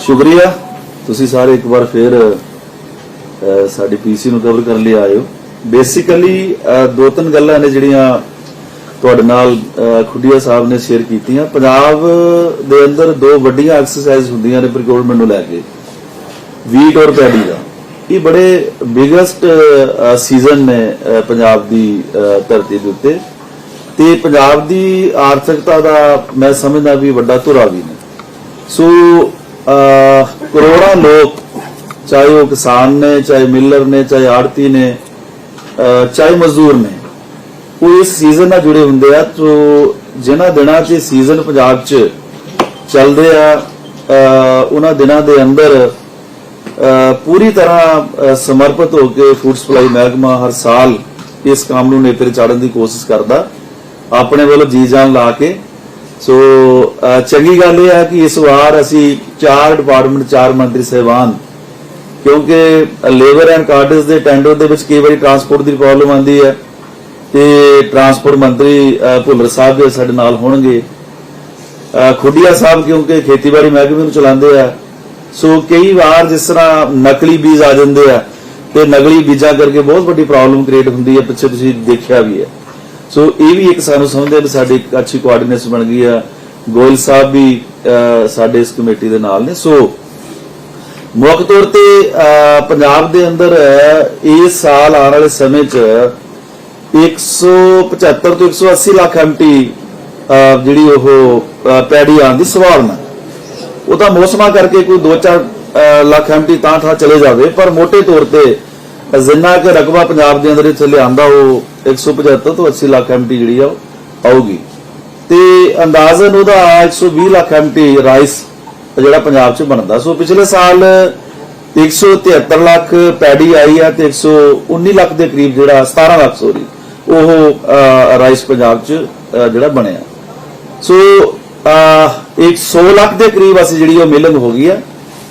ਸ਼ੁਕਰੀਆ। ਤੁਸੀਂ ਸਾਰੇ ਇੱਕ ਵਾਰ ਫੇਰ ਅਹ, ਸਾਡੀ ਪੀਸੀ ਨੂੰ ਕਵਰ ਕਰਨ ਲਈ ਆਏ ਹੋ। ਬੇਸਿਕਲੀ ਦੋ ਤਿੰਨ ਗੱਲਾਂ ਨੇ ਜਿਹੜੀਆਂ ਤੁਹਾਡੇ ਨਾਲ ਅਹ, ਖੁੱਡੀਆ ਸਾਹਿਬ ਨੇ ਸ਼ੇਅਰ ਕੀਤੀਆਂ। ਪੰਜਾਬ ਦੇ ਅੰਦਰ ਦੋ ਵੱਡੀਆਂ ਐਕਸਰਸਾਈਜ਼ ਹੁੰਦੀਆਂ ਨੇ ਪ੍ਰੋਕਿਉਰਮੈਂਟ ਨੂੰ ਲੈ ਕੇ। ਵੀਟ ਔਰ ਪੈਡੀ ਦਾ। ਇਹ ਬੜੇ ਬਿਗੇਸਟ ਸੀਜ਼ਨ ਨੇ ਪੰਜਾਬ ਦੀ ਧਰਤੀ ਦੇ ਉੱਤੇ। ਤੇ ਪੰਜਾਬ ਦੀ ਆਰਥਿਕਤਾ ਦਾ ਮੈਂ ਸਮਝਦਾ ਵੀ ਵੱਡਾ ਧੁਰਾ ਵੀ ਨੇ। ਸੋ ਕਰੋੜਾਂ ਲੋਕ, ਚਾਹੇ ਉਹ ਕਿਸਾਨ ਨੇ, ਚਾਹੇ ਮਿਲਰ ਨੇ, ਚਾਹੇ ਆੜਤੀ ਨੇ ਚਾਹੇ ਮਜ਼ਦੂਰ ਨੇ, ਉਹ ਇਸ ਸੀਜ਼ਨ ਨਾਲ ਜੁੜੇ ਹੁੰਦੇ ਆ, ਤੋ ਜਿਨ੍ਹਾਂ ਦਿਨਾਂ 'ਚ ਸੀਜ਼ਨ ਪੰਜਾਬ 'ਚ ਚੱਲਦੇ ਆ ਉਹਨਾਂ ਦਿਨਾਂ ਦੇ ਅੰਦਰ ਪੂਰੀ ਤਰ੍ਹਾਂ ਸਮਰਪਿਤ ਹੋ ਕੇ ਫੂਡ ਸਪਲਾਈ ਮਹਿਕਮਾ ਹਰ ਸਾਲ ਇਸ ਕੰਮ ਨੂੰ ਨੇਪਰੇ ਚਾੜਨ ਦੀ ਕੋਸ਼ਿਸ਼ ਕਰਦਾ, ਆਪਣੇ ਵੱਲੋਂ ਜੀ ਜਾਨ ਲਾ ਕੇ ਸੋ uh, ਚੰਗੀ ਗੱਲ ਇਹ ਹੈ ਕਿ ਇਸ ਵਾਰ ਅਸੀਂ ਚਾਰ ਡਿਪਾਰਟਮੈਂਟ ਚਾਰ ਮੰਤਰੀ ਸਹਿਬਾਨ, ਕਿਉਂਕਿ ਲੇਬਰ ਐਂਡ ਕਾਰਡਸ ਦੇ ਟੈਂਡਰ ਦੇ ਵਿੱਚ ਕਈ ਵਾਰੀ ਟਰਾਂਸਪੋਰਟ ਦੀ ਪ੍ਰੋਬਲਮ ਆਉਂਦੀ ਹੈ ਤੇ ਟਰਾਂਸਪੋਰਟ ਮੰਤਰੀ ਭੁੱਲਰ ਸਾਹਿਬ ਵੀ ਸਾਡੇ ਨਾਲ ਹੋਣਗੇ। ਖੁੱਡੀਆ ਸਾਹਿਬ ਕਿਉਂਕਿ ਖੇਤੀਬਾੜੀ ਮਹਿਕਮੇ ਨੂੰ ਚਲਾਉਂਦੇ ਆ। ਸੋ ਕਈ ਵਾਰ ਜਿਸ ਤਰ੍ਹਾਂ ਨਕਲੀ ਬੀਜ ਆ ਜਾਂਦੇ ਆ ਤੇ ਨਕਲੀ ਬੀਜਾਂ ਕਰਕੇ ਬਹੁਤ ਵੱਡੀ ਪ੍ਰੋਬਲਮ ਕ੍ਰੀਏਟ ਹੁੰਦੀ ਹੈ, ਪਿੱਛੇ ਤੁਸੀਂ ਦੇਖਿਆ ਵੀ ਹੈ। ਸੋ ਇਹ ਵੀ ਇੱਕ ਸਾਨੂੰ ਸਮਝਦੇ ਆ ਵੀ ਸਾਡੀ ਇੱਕ ਅੱਛੀ ਕੋਆਰਡੀਨੇਸ਼ਨ ਬਣ ਗਈ ਆ। ਗੋਇਲ ਸਾਹਿਬ ਵੀ ਸਾਡੇ ਇਸ ਕਮੇਟੀ ਦੇ ਨਾਲ ਨੇ। ਸੋ ਮੁੱਖ ਤੌਰ ਤੇ ਪੰਜਾਬ ਦੇ ਅੰਦਰ ਇਸ ਸਾਲ ਆਉਣ ਵਾਲੇ ਸਮੇਂ 'ਚ 175 ਤੋਂ 180 ਲੱਖ ਐਮਟੀ ਜਿਹੜੀ ਉਹ ਅਹ, ਪੈੜੀ ਆਉਣ ਦੀ ਸੰਭਾਵਨਾ। ਉਹ ਤਾਂ ਮੌਸਮਾਂ ਕਰਕੇ ਕੋਈ 2-4 ਲੱਖ ਐਮਟੀ ਤਾਂ ਠਾ ਚਲੇ ਜਾਵੇ ਪਰ ਮੋٹے ਤੌਰ ਤੇ ਜਿੰਨਾ ਕਿ ਰਕਬਾ ਪੰਜਾਬ ਦੇ ਅੰਦਰ ਇੱਥੇ ਲਿਆਂਦਾ, ਉਹ 175 ਤੋਂ 80 ਲੱਖ ਐਮਟੀ ਜਿਹੜੀ ਆ, ਉਹ ਆਊਗੀ। ਤੇ ਅੰਦਾਜ਼ਨ ਉਹਦਾ 120 ਲੱਖ ਐਮਟੀ ਰਾਈਸ ਜਿਹੜਾ ਪੰਜਾਬ 'ਚ ਬਣਦਾ। ਸੋ ਪਿਛਲੇ ਸਾਲ 173 ਲੱਖ ਪੈਡੀ ਆਈ ਆ ਤੇ 119 ਲੱਖ ਦੇ ਕਰੀਬ ਜਿਹੜਾ 17 ਲੱਖ, ਸੋਰੀ, ਉਹ ਰਾਈਸ ਪੰਜਾਬ 'ਚ ਜਿਹੜਾ ਬਣਿਆ। ਸੋ ਅਹ 100 ਲੱਖ ਦੇ ਕਰੀਬ ਅਸੀਂ ਜਿਹੜੀ ਉਹ ਮਿਲਨ ਹੋ ਗਈ ਆ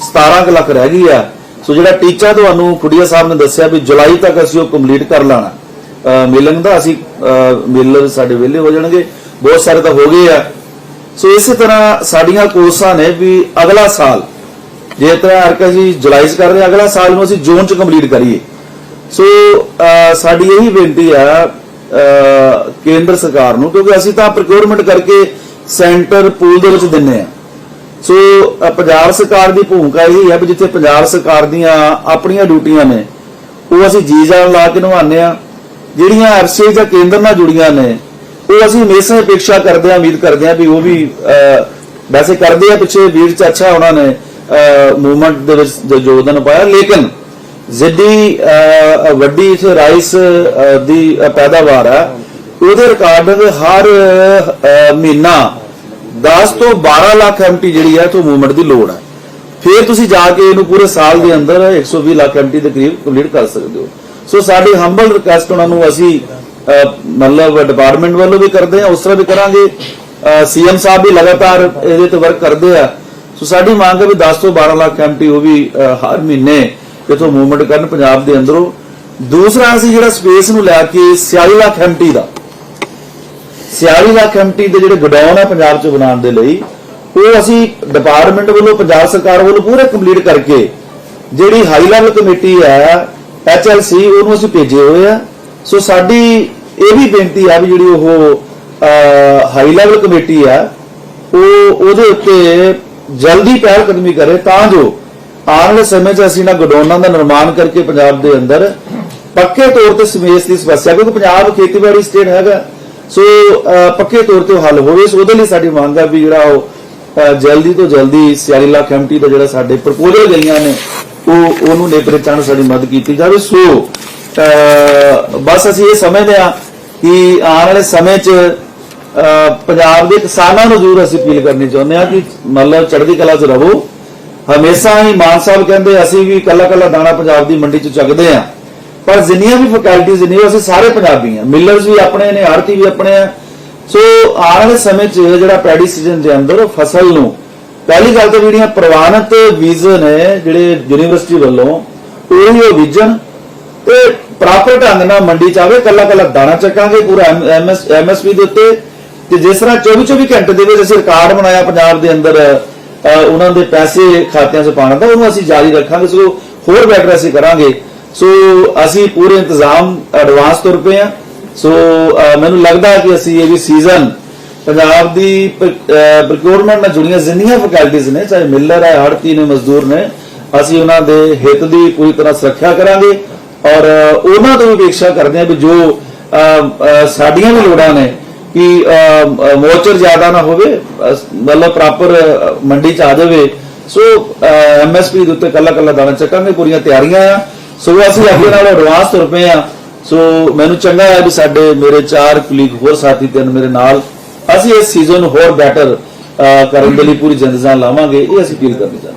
17 ਕੁ ਲੱਖ ਰਹਿ ਗਈ ਆ। ਸੋ ਜਿਹੜਾ ਟੀਚਾ ਤੁਹਾਨੂੰ ਖੁੱਡੀਆ ਸਾਹਿਬ ਨੇ ਦੱਸਿਆ ਵੀ ਜੁਲਾਈ ਤੱਕ ਅਸੀਂ ਉਹ ਕੰਪਲੀਟ ਕਰ ਲਾਣਾ। ਮਿਲਣ ਦਾ ਅਸੀਂ ਮਿਲਰ ਸਾਡੇ ਵਿਹਲੇ ਹੋ ਜਾਣਗੇ। ਬਹੁਤ ਸਾਰੇ ਤਾਂ ਹੋ ਗਏ ਆ। ਸੋ ਇਸੇ ਤਰ੍ਹਾਂ ਸਾਡੀਆਂ ਕੋਰਸਾਂ ਨੇ ਵੀ ਅਗਲਾ ਸਾਲ, ਜੇ ਤਰ੍ਹਾਂ ਹਰਕਾ ਜੀ ਜੁਲਾਈ 'ਚ ਕਰ ਰਹੇ ਅਗਲਾ ਸਾਲ ਨੂੰ ਅਸੀਂ ਜੂਨ 'ਚ ਕੰਪਲੀਟ ਕਰੀਏ। ਸੋ ਸਾਡੀ ਇਹੀ ਬੇਨਤੀ ਆ ਕੇਂਦਰ ਸਰਕਾਰ ਨੂੰ, ਕਿਉਂਕਿ ਅਸੀਂ ਤਾਂ ਪ੍ਰੋਕਿਉਰਮੈਂਟ ਕਰਕੇ ਸੈਂਟਰ ਪੂਲ ਦੇ ਵਿੱਚ ਦਿੰਨੇ ਆ। ਸੋ ਪੰਜਾਬ ਸਰਕਾਰ ਦੀ ਭੂਮਿਕਾ ਇਹ ਹੈ ਵੀ ਜਿੱਥੇ ਪੰਜਾਬ ਸਰਕਾਰ ਦੀਆਂ ਆਪਣੀਆਂ ਡਿਊਟੀਆਂ ਨੇ, ਉਹ ਅਸੀਂ ਜੀ ਜਾਨ ਲਾ ਕੇ ਨਿਭਾਉਂਦੇ ਆ ਜਿਹੜੀਆਂ ਐਫਸੀਆਈ ਜਾਂ ਕੇਂਦਰ ਨਾਲ ਜੁੜੀਆਂ ਨੇ, ਉਹ ਅਸੀਂ ਹਮੇਸ਼ਾ ਅਪੇક્ષਾ ਕਰਦੇ ਆ ਉਮੀਦ ਕਰਦੇ ਆ ਵੀ ਉਹ ਵੀ ਵੈਸੇ ਕਰਦੇ ਆ ਪਿੱਛੇ ਵੀਰ ਚ ਅੱਛਾ ਉਹਨਾਂ ਨੇ ਮੂਵਮੈਂਟ ਦੇ ਵਿੱਚ ਯੋਗਦਾਨ ਪਾਇਆ। ਲੇਕਿਨ ਜਿੱਡੀ ਵੱਡੀ ਇਸ ਰਾਈਸ ਦੀ ਪੈਦਾਵਾਰ ਆ ਉਹਦੇ ਰਿਕਾਰਡ ਹਰ ਮਹੀਨਾ 10 ਤੋਂ 12 ਲੱਖ ਐਮਟੀ ਜਿਹੜੀ ਹੈ ਤੋਂ ਮੂਵਮੈਂਟ ਦੀ ਲੋੜ ਹੈ। ਫਿਰ ਤੁਸੀਂ ਜਾ ਕੇ ਇਹਨੂੰ ਪੂਰੇ ਸਾਲ ਦੇ ਅੰਦਰ 120 ਲੱਖ ਐਮਟੀ ਦੇ ਕਰੀਬ ਕੰਪਲੀਟ ਕਰ ਸਕਦੇ ਹੋ। ਸੋ ਸਾਡੀ ਹੰਬਲ ਰਿਕੁਐਸਟ ਉਹਨਾਂ ਨੂੰ ਅਸੀਂ ਮਤਲਬ ਡਿਪਾਰਟਮੈਂਟ ਵੱਲੋਂ ਵੀ ਕਰਦੇ ਆ ਉਸ ਤਰ੍ਹਾਂ ਵੀ ਕਰਾਂਗੇ। ਸੀਐਮ ਸਾਹਿਬ ਵੀ ਲਗਾਤਾਰ ਇਹਦੇ ਤੇ ਵਰਕ ਕਰਦੇ ਆ। ਸੋ ਸਾਡੀ ਮੰਗ ਹੈ ਵੀ 10 ਤੋਂ 12 ਲੱਖ ਐਮਟੀ ਉਹ ਵੀ ਹਰ ਮਹੀਨੇ ਇਥੋਂ ਮੂਵਮੈਂਟ ਕਰਨ ਪੰਜਾਬ ਦੇ ਅੰਦਰੋਂ। ਦੂਸਰਾ ਅਸੀਂ ਜਿਹੜਾ ਸਪੇਸ ਨੂੰ ਲੈ ਕੇ 46 ਲੱਖ ਐਮਟੀ ਦਾ 46 ਲੱਖ ਐਮਟੀ ਦੇ ਜਿਹੜੇ ਗੋਡਾਊਨ ਆ ਪੰਜਾਬ 'ਚ ਬਣਾਉਣ ਦੇ ਲਈ, ਉਹ ਅਸੀਂ ਡਿਪਾਰਟਮੈਂਟ ਵੱਲੋਂ, ਪੰਜਾਬ ਸਰਕਾਰ ਵੱਲੋਂ ਪੂਰੇ ਕੰਪਲੀਟ ਕਰਕੇ, ਜਿਹੜੀ ਹਾਈ ਲੈਵਲ ਕਮੇਟੀ ਹੈ ਐਚਐਲਸੀ ਉਹਨੂੰ ਅਸੀਂ ਭੇਜੇ ਹੋਏ ਆ। ਸੋ ਸਾਡੀ ਇਹ ਵੀ ਬੇਨਤੀ ਆ ਵੀ ਜਿਹੜੀ ਉਹ ਹਾਈ ਲੈਵਲ ਕਮੇਟੀ ਆ, ਉਹ ਉਹਦੇ ਉੱਤੇ ਜਲਦੀ ਪਹਿਲ ਕਦਮੀ ਕਰੇ ਤਾਂ ਜੋ ਆਉਣ ਵਾਲੇ ਸਮੇਂ 'ਚ ਅਸੀਂ ਨਾ ਗੋਡਾਊਨਾਂ ਦਾ ਨਿਰਮਾਣ ਕਰਕੇ ਪੰਜਾਬ ਦੇ ਅੰਦਰ ਪੱਕੇ ਤੌਰ ਤੇ ਸਮੇਸ ਦੀ ਸਮੱਸਿਆ, ਕਿਉਂਕਿ ਪੰਜਾਬ ਖੇਤੀਬਾੜੀ ਸਟੇਟ ਹੈਗਾ। ਸੋ ਪੱਕੇ ਤੌਰ ਤੇ ਹੱਲ ਹੋਵੇ। ਸੋ ਉਹਦੇ ਲਈ ਸਾਡੀ ਮੰਗ ਹੈ ਵੀ ਜਿਹੜਾ ਉਹ ਜਲਦੀ ਤੋਂ ਜਲਦੀ 46 ਲੱਖ ਐਮਟੀ ਦਾ ਜਿਹੜਾ ਸਾਡੇ ਪ੍ਰਪੋਜ਼ਲ ਗਈਆਂ ਨੇ, ਉਹ, ਉਹਨੂੰ ਨੇਪਰੇ ਚਾਣ ਸਾਡੀ ਮਦਦ ਕੀਤੀ ਜਾਵੇ। ਸੋ ਬਸ ਅਸੀਂ ਇਹ ਸਮਝਦੇ ਹਾਂ ਕਿ ਆਉਣ ਵਾਲੇ ਸਮੇਂ 'ਚ ਪੰਜਾਬ ਦੇ ਕਿਸਾਨਾਂ ਨੂੰ ਜ਼ਰੂਰ ਅਸੀਂ ਅਪੀਲ ਕਰਨੀ ਚਾਹੁੰਦੇ ਹਾਂ ਕਿ ਮਤਲਬ ਚੜ੍ਹਦੀ ਕਲਾ 'ਚ ਰਹੋ। ਹਮੇਸ਼ਾ ਹੀ ਮਾਨ ਸਾਹਿਬ ਕਹਿੰਦੇ, ਅਸੀਂ ਵੀ ਕੱਲਾ ਕੱਲਾ ਦਾਣਾ ਪੰਜਾਬ ਦੀ ਮੰਡੀ 'ਚ ਚੱਕਦੇ ਆ ਪਰ ਜਿੰਨੀਆਂ ਵੀ ਫੈਕਲਟੀਜ਼ ਨੇ ਅਸੀਂ ਸਾਰੇ ਪੰਜਾਬੀ ਆ ਮਿਲਰਸ ਵੀ ਆਪਣੇ ਨੇ ਆੜਤੀ ਵੀ ਆਪਣੇ ਆ। ਸੋ ਆਉਣ ਵਾਲੇ ਸਮੇਂ 'ਚ ਜਿਹੜਾ ਪੈਡੀ ਸੀਜ਼ਨ ਦੇ ਅੰਦਰ ਫਸਲ ਨੂੰ ਪਹਿਲੀ ਗੱਲ ਤਾਂ ਜਿਹੜੀਆਂ ਪ੍ਰਵਾਨਿਤ ਬੀਜ ਨੇ ਜਿਹੜੇ ਯੂਨੀਵਰਸਿਟੀ ਵੱਲੋਂ ਉਹ ਹੀ ਤੇ ਪ੍ਰਾਪਰ ਢੰਗ ਨਾਲ ਮੰਡੀ ਚ ਆਵੇ ਕੱਲਾ ਕੱਲਾ ਦਾਣਾ ਚੱਕਾਂਗੇ ਪੂਰਾ ਐਮਐਸ ਐਮਐਸਪੀ ਦੇ ਉੱਤੇ। ਤੇ ਜਿਸ ਤਰ੍ਹਾਂ 24 24 ਘੰਟੇ ਦੇ ਵਿੱਚ ਅਸੀਂ ਰਿਕਾਰਡ ਬਣਾਇਆ ਪੰਜਾਬ ਦੇ ਅੰਦਰ ਅ, ਉਹਨਾਂ ਦੇ ਪੈਸੇ ਖਾਤਿਆਂ 'ਚ ਪਾਉਣਾ ਤਾਂ ਉਹਨੂੰ ਅਸੀਂ ਜਾਰੀ ਰੱਖਾਂਗੇ। ਸੋ ਹੋਰ ਬੈਟਰ ਅਸੀਂ ਕਰਾਂਗੇ। ਸੋ ਅਸੀਂ ਪੂਰੇ ਇੰਤਜ਼ਾਮ ਐਡਵਾਂਸ ਤੁਰ ਪਏ ਆ ਸੋ ਮੈਨੂੰ ਲੱਗਦਾ ਕਿ ਅਸੀਂ ਇਹ ਵੀ ਸੀਜ਼ਨ ਪੰਜਾਬ ਦੀ ਪ੍ਰੋਕਿਉਰਮੈਂਟ ਨਾਲ ਜੁੜੀਆਂ ਜਿੰਨੀਆਂ ਫੈਕਲਟੀਆਂ ਨੇ, ਚਾਹੇ ਮਿਲਰ ਹੈ ਆੜਤੀ ਨੇ, ਮਜ਼ਦੂਰ ਨੇ, ਅਸੀਂ ਉਹਨਾਂ ਦੇ ਹਿੱਤ ਦੀ ਪੂਰੀ ਤਰ੍ਹਾਂ ਸੁਰੱਖਿਆ ਕਰਾਂਗੇ ਔਰ ਉਹਨਾਂ ਤੋਂ ਵੀ ਅਪੇક્ષਾ ਕਰਦੇ ਹਾਂ ਵੀ ਜੋ ਸਾਡੀਆਂ ਵੀ ਲੋੜਾਂ ਨੇ ਕਿ ਮੋਚਰ ਜ਼ਿਆਦਾ ਨਾ ਹੋਵੇ ਮਤਲਬ ਪ੍ਰੋਪਰ ਮੰਡੀ ਚ ਆ ਜਾਵੇ। ਸੋ ਐਮਐਸਪੀ ਦੇ ਉੱਤੇ ਕੱਲਾ ਕੱਲਾ ਦਾਣਾ ਚੱਕਾਂਗੇ, ਪੂਰੀਆਂ ਤਿਆਰੀਆਂ ਆ। ਸੋ ਅਸੀਂ ਅੱਗੇ ਨਾਲ ਐਡਵਾਂਸ ਤੁਰ ਪਏ ਆ ਸੋ ਮੈਨੂੰ ਚੰਗਾ ਹੈ ਵੀ ਸਾਡੇ ਮੇਰੇ ਚਾਰ ਕੁਲੀਗ ਹੋਰ ਸਾਥੀ ਤਿੰਨ ਮੇਰੇ ਨਾਲ। ਅਸੀਂ ਇਸ ਸੀਜ਼ਨ ਨੂੰ ਹੋਰ ਬੈਟਰ ਕਰਨ ਦੇ ਲਈ ਪੂਰੀ ਜਿੰਦਜ਼ਾਨ ਲਾਵਾਂਗੇ ਇਹ ਅਸੀਂ ਫੀਲ ਕਰਨੀ ਚਾਹੁੰਦੇ ਹਾਂ।